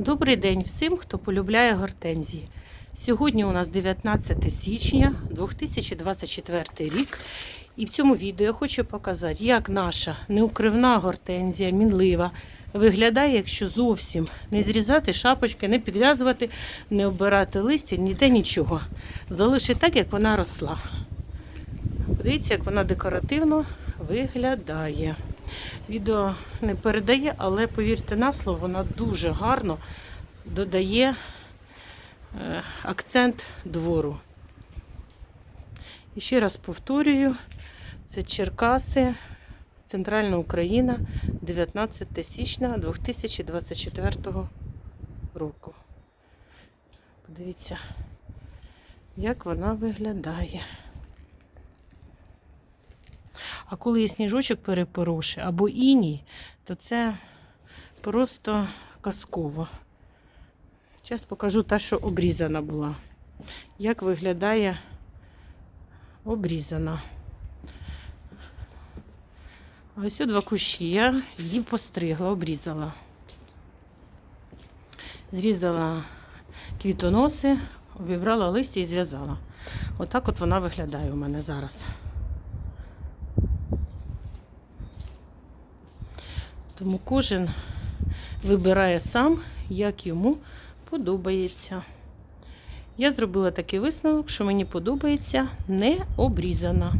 Добрий день всім, хто полюбляє гортензії. Сьогодні у нас 19 січня 2024 рік. І в цьому відео я хочу показати, як наша неукривна гортензія, мінлива, виглядає, якщо зовсім не зрізати шапочки, не підв'язувати, не обирати листя, ніде нічого. Залишити так, як вона росла. Подивіться, як вона декоративно виглядає. Відео не передає, але повірте на слово, вона дуже гарно додає е, акцент двору. І ще раз повторюю, це Черкаси, Центральна Україна, 19 січня 2024 року. Подивіться, як вона виглядає. А коли є сніжочок перепорошує або іній, то це просто казково. Зараз покажу та, що обрізана була. Як виглядає обрізана. Ось два кущі. Я її постригла, обрізала. Зрізала квітоноси, обібрала листя і зв'язала. Отак от вона виглядає у мене зараз. Тому кожен вибирає сам, як йому подобається. Я зробила такий висновок, що мені подобається не обрізана.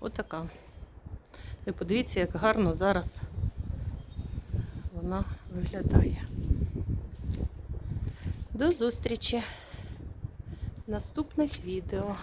Отака. Ви подивіться, як гарно зараз вона виглядає. До зустрічі в наступних відео.